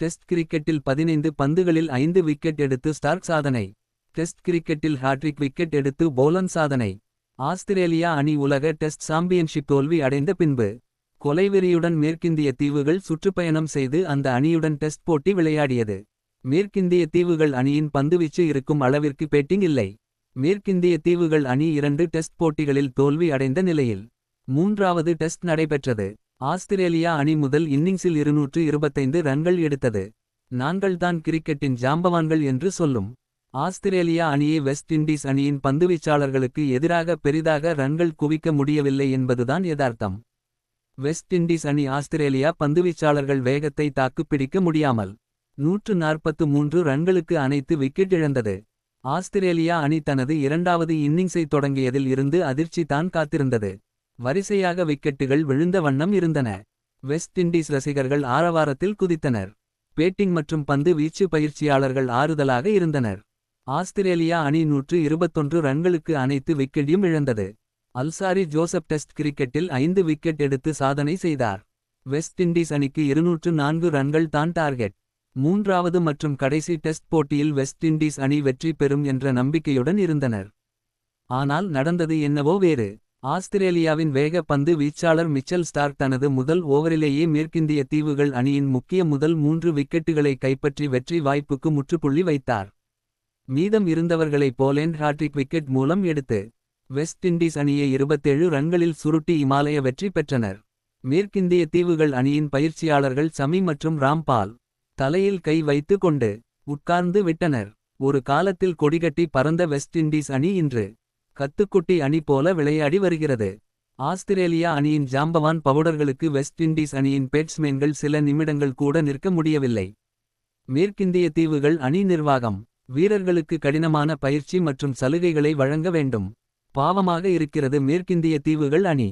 Test கிரிக்கெட்டில் பதினைந்து பந்துகளில் ஐந்து விக்கெட் எடுத்து ஸ்டார்க் சாதனை. டெஸ்ட் கிரிக்கெட்டில் ஹாட்ரிக் விக்கெட் எடுத்து போலன் சாதனை. ஆஸ்திரேலியா அணி உலக டெஸ்ட் சாம்பியன்ஷிப் தோல்வி அடைந்த பின்பு கொலைவெறியுடன் மேற்கிந்திய தீவுகள் சுற்றுப்பயணம் செய்து அந்த அணியுடன் டெஸ்ட் போட்டி விளையாடியது. மேற்கிந்திய தீவுகள் அணியின் பந்துவீச்சு இருக்கும் அளவிற்கு பேட்டிங் இல்லை. மேற்கிந்திய தீவுகள் அணி இரண்டு டெஸ்ட் போட்டிகளில் தோல்வி அடைந்த நிலையில் மூன்றாவது டெஸ்ட் நடைபெற்றது. ஆஸ்திரேலியா அணி முதல் இன்னிங்ஸில் இருநூற்று இருபத்தைந்து ரன்கள் எடுத்தது. நாங்கள்தான் கிரிக்கெட்டின் ஜாம்பவான்கள் என்று சொல்லும். ஆஸ்திரேலியா அணியை வெஸ்ட் இண்டீஸ் அணியின் பந்துவீச்சாளர்களுக்கு எதிராக பெரிதாக ரன்கள் குவிக்க முடியவில்லை என்பதுதான் யதார்த்தம். வெஸ்ட் இண்டீஸ் அணி ஆஸ்திரேலியா பந்துவீச்சாளர்கள் வேகத்தை தாக்குப்பிடிக்க முடியாமல் நூற்று நாற்பத்து மூன்று ரன்களுக்கு அனைத்து விக்கெட் இழந்தது. ஆஸ்திரேலியா அணி தனது இரண்டாவது இன்னிங்ஸை தொடங்கியதில் இருந்து அதிர்ச்சி தான் காத்திருந்தது. வரிசையாக விக்கெட்டுகள் விழுந்த வண்ணம் இருந்தன. வெஸ்ட் இண்டீஸ் ரசிகர்கள் ஆரவாரத்தில் குதித்தனர். பேட்டிங் மற்றும் பந்து வீச்சு பயிற்சியாளர்கள் ஆறுதலாக இருந்தனர். ஆஸ்திரேலியா அணி நூற்று இருபத்தொன்று ரன்களுக்கு அனைத்து விக்கெட்டையும் இழந்தது. அல்சாரி ஜோசப் டெஸ்ட் கிரிக்கெட்டில் ஐந்து விக்கெட் எடுத்து சாதனை செய்தார். வெஸ்ட் இண்டீஸ் அணிக்கு இருநூற்று நான்கு ரன்கள் தான் டார்கெட். மூன்றாவது மற்றும் கடைசி டெஸ்ட் போட்டியில் வெஸ்ட் இண்டீஸ் அணி வெற்றி பெறும் என்ற நம்பிக்கையுடன் இருந்தனர். ஆனால் நடந்தது என்னவோ வேறு. ஆஸ்திரேலியாவின் வேக பந்து வீச்சாளர் மிச்சல் ஸ்டார்க் தனது முதல் ஓவரிலேயே மேற்கிந்திய தீவுகள் அணியின் முக்கிய முதல் மூன்று விக்கெட்டுகளை கைப்பற்றி வெற்றி வாய்ப்புக்கு முற்றுப்புள்ளி வைத்தார். மீதம் இருந்தவர்களை போலேண்ட் ஹாட்ரிக் விக்கெட் மூலம் எடுத்து வெஸ்ட் இண்டீஸ் அணியை இருபத்தேழு ரன்களில் சுருட்டி இமாலய வெற்றி பெற்றனர். மேற்கிந்திய தீவுகள் அணியின் பயிற்சியாளர்கள் சமி மற்றும் ராம்பால் தலையில் கை வைத்து கொண்டு உட்கார்ந்து விட்டனர். ஒரு காலத்தில் கொடிகட்டி பறந்த வெஸ்ட் இண்டீஸ் அணி இன்று கத்துக்குட்டி அணி போல விளையாடி வருகிறது. ஆஸ்திரேலியா அணியின் ஜாம்பவான் பவுடர்களுக்கு வெஸ்ட் இண்டீஸ் அணியின் பேட்ஸ்மேன்கள் சில நிமிடங்கள் கூட நிற்க முடியவில்லை. மேற்கிந்திய தீவுகள் அணி நிர்வாகம் வீரர்களுக்கு கடினமான பயிற்சி மற்றும் சலுகைகளை வழங்க வேண்டும். பாவமாக இருக்கிறது மேற்கிந்திய தீவுகள் அணி.